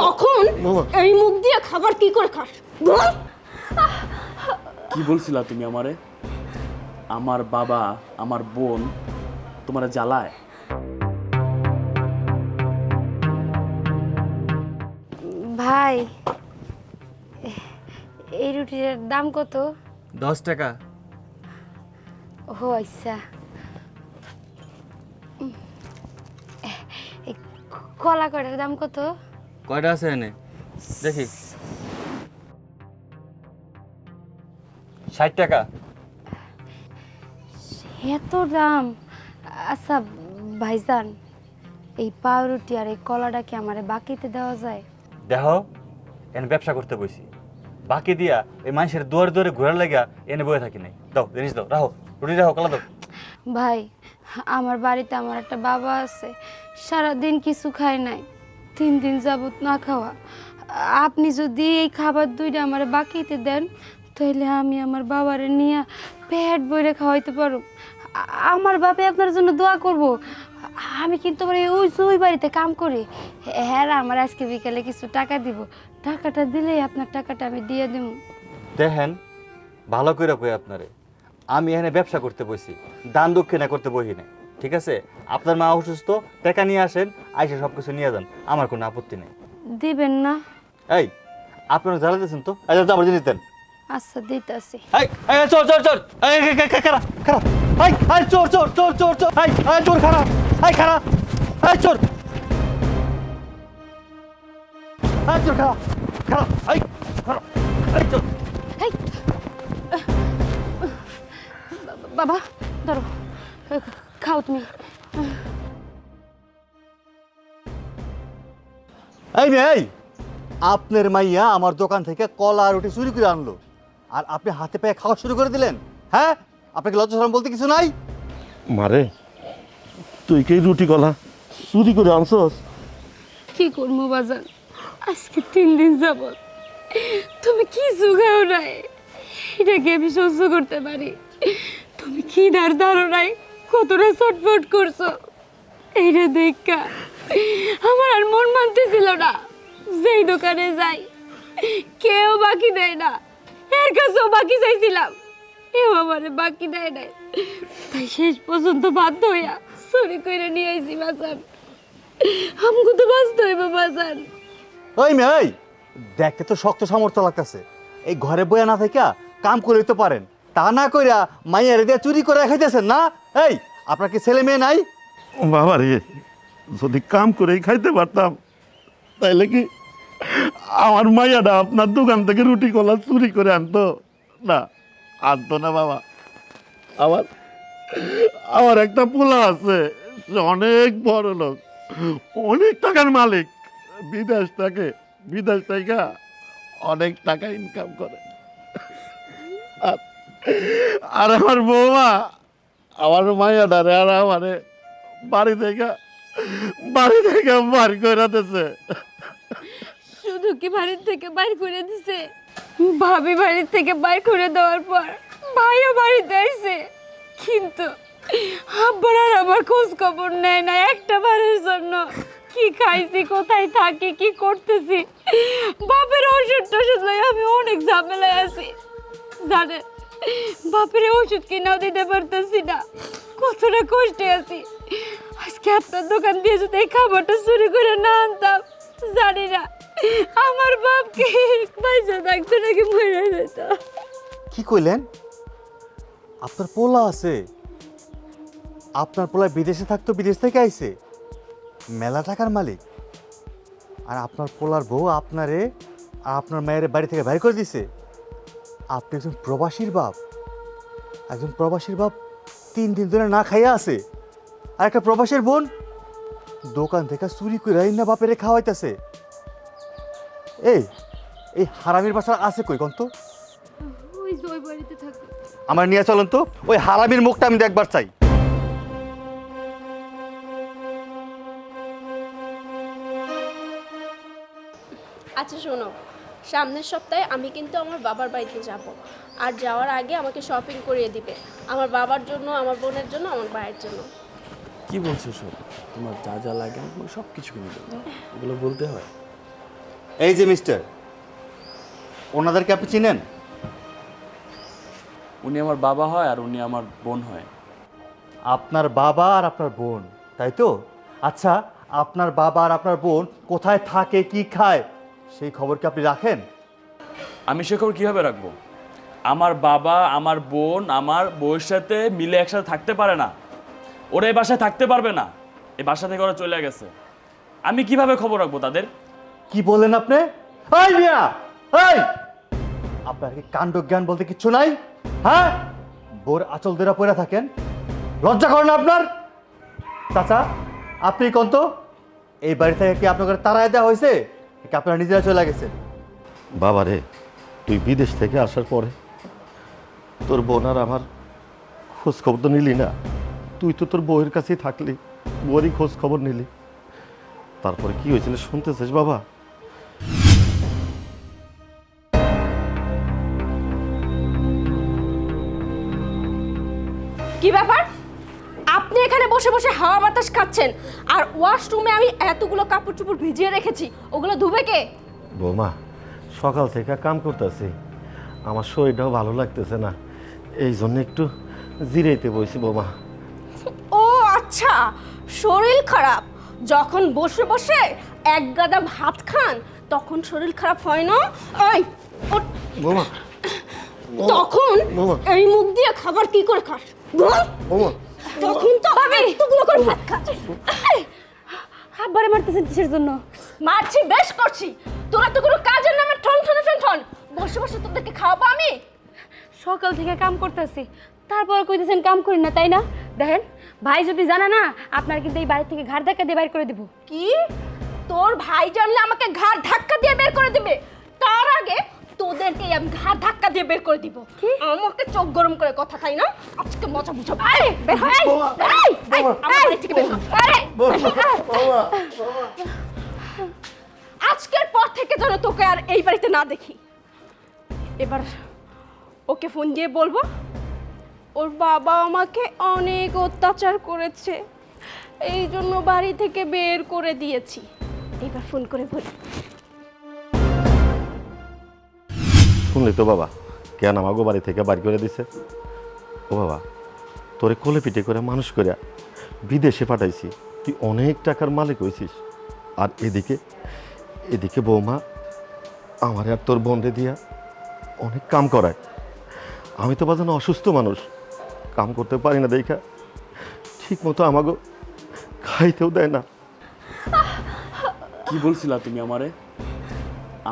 তখন এই মুখ দিয়ে খাবার কি করে খাস? বল কি বলছিলা তুমি আমারে? আমার বাবা আমার বোন তোমার জ্বালায়? ভাই এই রুটির দাম কত? দশ টাকা। ও আচ্ছা। কলা কটার দাম কত? কয়টা আছে এনে? দেখি। ষাট টাকা? এত দাম। আচ্ছা ভাইজান এই পাউরুটি আর এই কলাটা কি আমারে বাকিতে দেওয়া যায়? দেখো এনে ব্যবসা করতে বসি বাকি দিয়া এই মানুষের দুয়ারে দুয়ারে ঘোরার লাগা এনে বয়ে থাকি নাই। দাও জিনিস দাও রাখো রুটি রাখো কলা দাও। ভাই আমার বাড়িতে আমার একটা বাবা আছে সারাদিন কিছু খায় নাই। তিন দিন যাবত না খাওয়া। আপনি যদি এই খাবার দুইটা আমার বাকিতে দেন, তাহলে আমি আমার বাবারে নিয়ে পেট বইরে খাওয়াইতে পারো আমার বাপে আপনার জন্য দোয়া করব। আমি কিন্তু ওই ওই বাড়িতে কাম করি। হ্যাঁ আমার আজকে বিকালে কিছু টাকা দিব। টাকাটা দিলেই আপনার টাকাটা আমি দিয়ে দিব। দেখেন, ভালো করে কই আপনারে। আমি এখানে ব্যবসা করতে বসি দান দক্ষিণা করতে বসি না। ঠিক আছে? আপনার মা অসুস্থ টাকা নিয়ে আসেন আইসে সব কিছু নিয়ে যান। আমার কোনো আপত্তি নেই। দিবেন না। এই আপনারা জ্বালাতেছেন তো? এই আবার জিনিস দেন আচ্ছা দিতেছি। এই এই চোর চোর চোর। এই এই, এই, এই, এই চোর চোর চোর চোর চোর। এই এই চোর খারা এই খারা এই চোর। এই চোর খারা খারা এই খারা এই চোর। এই। বাবা ধরো খাও তুমি। এই মেয়ে এই! আপনার মাইয়া আমার দোকান থেকে কলা আর রুটি চুরি করে আনলো। আর আপনি হাতে পায়ে খাওয়া শুরু করে দিলেন হ্যাঁ? আপনাকে লজ্জা শরম বলতে কিছু নাই? মারে তুই কি রুটি কলা চুরি করে আনছস? কি করব বাজার আজকে তিন দিন যাব তুমি কি জোগাও নাই? এটাকে আমি সহ্য করতে পারি। তুমি কি দাঁড়ো নাই? কতটা ছটফট করছ? এইটা দেখা। আমার আর মন মানতেছিল না। যেই দোকানে যাই, কেউ বাকি দেয় না। এর কাছেও বাকি চাইছিলাম। এও আমারে বাকি দেয় নাই। তাই শেষ পর্যন্ত বাধ্য হইয়া চুরি করে নিয়ে আইছি বাজার। আমগো তো বাঁচতে হইব বাজার। ওই মেয়ে দেখতে তো শক্ত সামর্থ্য লাগতেছে। এই ঘরে বয়া না থেকে কাম করে তো পারেন। তা না কইরা মাইয়ারে দিয়ে চুরি করে খাইতেছেন না? এই, আপনার কি ছেলে মেয়ে নাই? বাবা রে, যদি কাম করেই খাইতে পারতাম, তাইলে কি আমার মাইয়াটা আপনার দোকান থেকে রুটি কলা চুরি করে আনতো? না আনতো না বাবা। আমার আমার একটা পোলা আছে অনেক বড় লোক, অনেক টাকার মালিক, বিদেশ থেকে বিদেশ থেকে অনেক টাকা ইনকাম করে। আর- আর আমার বৌমা, আমার মাইয়াটারে আর আমারে বাড়ি থেকে বাড়ি থেকে বার করে দিছে। শুধু কি বাড়ির থেকে বার করে দিছে? ভাবি বাড়ির থেকে বার করে দেওয়ার পর ভাইও বাড়িতে আইছে। কিন্তু আব্বার আর আমার খোঁজ খবর নেয় না একটা বারের জন্য। কি খাইছি, কোথায় থাকি, কি করতেছি? বাপের ওষুধ টষুধ আমি অনেক ঝামেলায় আছি। জানেন বাপের ওষুধ কিনাও দিতে পারতেছি না। কতটা কষ্টে আছি। আজকে আপনার দোকান দিয়ে যদি এই খাবারটা চুরি করে না আনতাম, জানি না, আমার বাপকে পয়সা থাকতো নাকি মরে যেত। কি কইলেন? আপনার পোলা আছে। আপনার পোলা বিদেশে থাকতো, বিদেশ থেকে আইছে। মেলা টাকার মালিক। আর আপনার পোলার বউ আপনারে আর আপনার মায়ের বাড়ি থেকে বাইর করে দিছে। আপনি একজন প্রবাসীর বাপ। একজন প্রবাসীর বাপ তিন দিন ধরে না খাইয়া আছে। আর একটা প্রবাসীর বোন দোকান থেকে চুরি করে না বাপেরে খাওয়াইতেছে। এই এই হারামির বাসা আছে কই কন্ত? আমার নিয়ে চলেন তো ওই হারামির মুখটা আমি দেখবার চাই। আচ্ছা শোনো সামনের সপ্তাহে আমি কিন্তু আমার বাবার বাড়িতে যাব। আর যাওয়ার আগে আমাকে শপিং করিয়ে দিবে। আমার বাবার জন্য আমার বোনের জন্য আমার ভাইয়ের জন্য। কি বলছো সব তোমার যা যা লাগে আমি তোমাকে সব কিছু কিনে দেবো। এগুলো বলতে হয়। এই যে মিস্টার ওনাদেরকে আপনি চিনেন? উনি আমার বাবা হয় আর উনি আমার বোন হয়। আপনার বাবা আর আপনার বোন তাই তো? আচ্ছা আপনার বাবা আর আপনার বোন কোথায় থাকে কি খায়? সেই খবর কি আপনি রাখেন? আমি সে খবর কীভাবে রাখব? আমার বাবা আমার বোন আমার বউয়ের সাথে মিলে একসাথে থাকতে পারে না। ওরা এই বাসায় থাকতে পারবে না। এই বাসা থেকে ওরা চলে গেছে। আমি কীভাবে খবর রাখব তাদের? কি বলেন আপনি? এই মিয়া! এই! আপনার কি কাণ্ড জ্ঞান বলতে কিচ্ছু নাই? হ্যাঁ? বোর আচল দেরা পড়ে থাকেন। লজ্জা করেন আপনার? চাচা আপনি কোন তো? এই বাড়ি থেকে কি আপনাকে তাড়ায় দেওয়া হয়েছে? আপনারা নিজেরা চলে গেছেন বাবা রে তুই বিদেশ থেকে আসার পরে তোর বোন আর আমার খোঁজ খবর তো নিলি না। তুই তো তোর বউয়ের কাছেই থাকলি বউয়েরই খোঁজ খবর নিলি। তারপরে কি হয়েছিল শুনতেছিস বাবা? কি ব্যাপার? আপনি এখানে বসে বসে হাওয়া বাতাস খাচ্ছেন। আর ওয়াশরুমে আমি এতগুলো কাপড় চোপড় ভিজিয়ে রেখেছি। ওগুলো ধুবে কে? বৌমা সকাল থেকে কাম করতেছি। আমার শরীরটাও ভালো লাগতেছে না। এই জন্য একটু জিরাইতে বইছি বৌমা। ও আচ্ছা শরীর খারাপ। যখন বসে বসে এক গাদা ভাত খান তখন শরীর খারাপ হয় না? ওই বৌমা তখন। এই মুখ দিয়ে খাবার কি করে খাস? বৌমা তখন তো এতগুলো করে ভাত এই, আব্বারে মারতেছেন কিসের জন্য? মারছি বেশ করছি। তোরা তো কোনো কাজের নামে ঠন ঠন ঠন ঠন বসে বসে তোদেরকে খাওয়াবো আমি? সকাল থেকে কাম করতেছি। তারপর কইতেছেন কাম করি না তাই না? দেখেন ভাই যদি জানে না আপনার কিন্তু এই বাড়ি থেকে ঘাড় ধাক্কা দিয়ে বাইর করে দিব। কি? তোর ভাই জানলে আমাকে ঘাড় ধাক্কা দিয়ে বের করে দিবে। তার আগে তোদেরকে আমি ঘাড় ধাক্কা দিয়ে বের করে দিব। আমাকে চোখ গরম করে কথা তাই না আজকে মজা বুঝো। এই, বের হ, এই, এই, এই, আমার বাড়ি থেকে বের হ, এই, আজকের পর থেকে যেন তোকে আর এই বাড়িতে না দেখি। এবার ওকে ফোন দিয়ে বলব ওর বাবা আমাকে অনেক অত্যাচার করেছে এই জন্য বাড়ি থেকে বের করে দিয়েছি। এবার ফোন করে বলি। শুনলি তো বাবা? কেন আমাকে বাড়ি থেকে বাড়ি করে দিছে? ও বাবা, তোরে কোলে পিঠে করে মানুষ করে বিদেশে পাঠাইছি। তুই অনেক টাকার মালিক হয়েছিস আর এদিকে এদিকে বৌমা আমার আর তোর বোনরে দিয়া অনেক কাম করায়। আমি তো বাজানো অসুস্থ মানুষ, কাম করতে পারি না দেখা। ঠিক মতো আমাকে খাইতেও দেয় না। কি বলছিলা তুমি আমারে?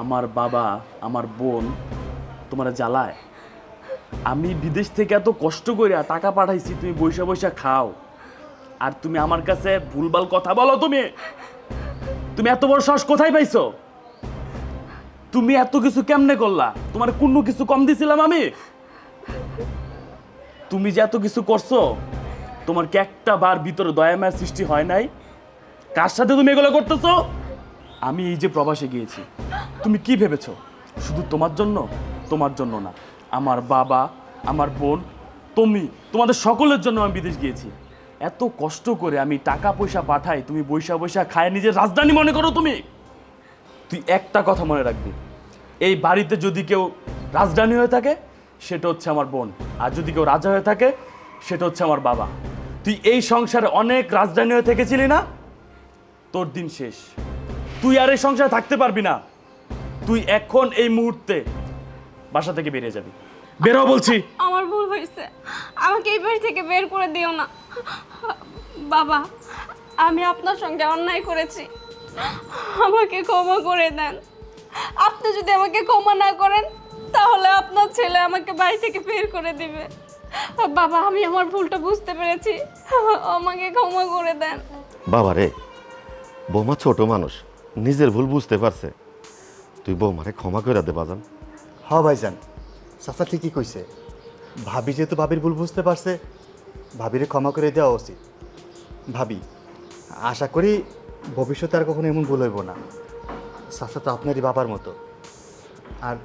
আমার বাবা, আমার বোন তোমার জ্বালায়। আমি বিদেশ থেকে এত কষ্ট করে টাকা পাঠাইছি, তুমি বৈশা বৈশা খাও। আর তুমি আমার কাছে ভুলভাল কথা বলো তুমি। তুমি এত বড় সাহস কোথায় পাইছো? তুমি এত কিছু কেমনে করলা? তোমার কোনো কিছু কম দিছিলাম আমি? তুমি যে এত কিছু করছ, তোমার কি একটা বার ভিতরে দয়া সৃষ্টি হয় নাই? কার সাথে তুমি এগুলো করতেছো? আমি এই যে প্রবাসে গিয়েছি। তুমি কি ভেবেছো? শুধু তোমার জন্য? তোমার জন্য না। আমার বাবা, আমার বোন, তুমি, তোমাদের সকলের জন্য আমি বিদেশ গিয়েছি। এত কষ্ট করে আমি টাকা পয়সা পাঠাই, তুমি বৈশা বৈশা খায় নিজের রাজধানী মনে করো তুমি। তুই একটা কথা মনে রাখবি, এই বাড়িতে যদি কেউ রাজধানী হয়ে থাকে, সেটা হচ্ছে আমার বোন। আর যদি কেউ রাজা হয়ে থাকে, সেটা হচ্ছে আমার বাবা। তুই এই সংসারে অনেক রাজধানী হয়ে থেকেছিলি না? তোর দিন শেষ। তুই আর এই সংসারে থাকতে পারবি না। তুই এখন এই মুহূর্তে বাসা থেকে বেরিয়ে যাবি। বেরো বলছি। আমার ভুল হয়েছে। আমাকে এই বাড়ি থেকে বের করে দিও না। বাবা আমি আপনার সঙ্গে অন্যায় করেছি। আমাকে ক্ষমা করে দেন। আপনি যদি আমাকে ক্ষমা না করেন তাহলে আপনার ছেলে আমাকে বাড়ি থেকে বের করে দিবে। বাবা আমি আমার ভুলটা বুঝতে পেরেছি। আমাকে ক্ষমা করে দেন। বাবা রে বৌমা ছোট মানুষ নিজের ভুল বুঝতে পারছে। তুই বৌমারে ক্ষমা করে দে বাজান। হ ভাইজান। চাচা ঠিকই কইছে। ভাবি যেহেতু ভাবির ভুল বুঝতে পারছে, ভাবিরে ক্ষমা করে দেওয়া উচিত। ভাবি, আশা করি ভবিষ্যতে আর কখনো এমন ভুল হইব না। চাচা তো আপনারই বাবার মতো। আর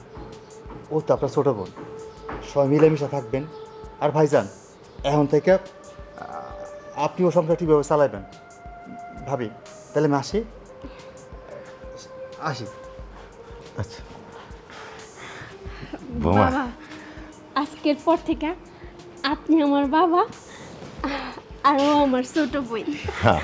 ও তো আপনার ছোটো বোন। সবাই মিলেমিশে থাকবেন। আর ভাইজান, এখন থেকে আপনি ও সংসার ঠিকভাবে চালাইবেন। ভাবি, তাহলে আমি আসি? আসি। আচ্ছা। বৌমা বাবা আজকের পর থেকে আপনি আমার বাবা আর ও আমার ছোট বই হ্যাঁ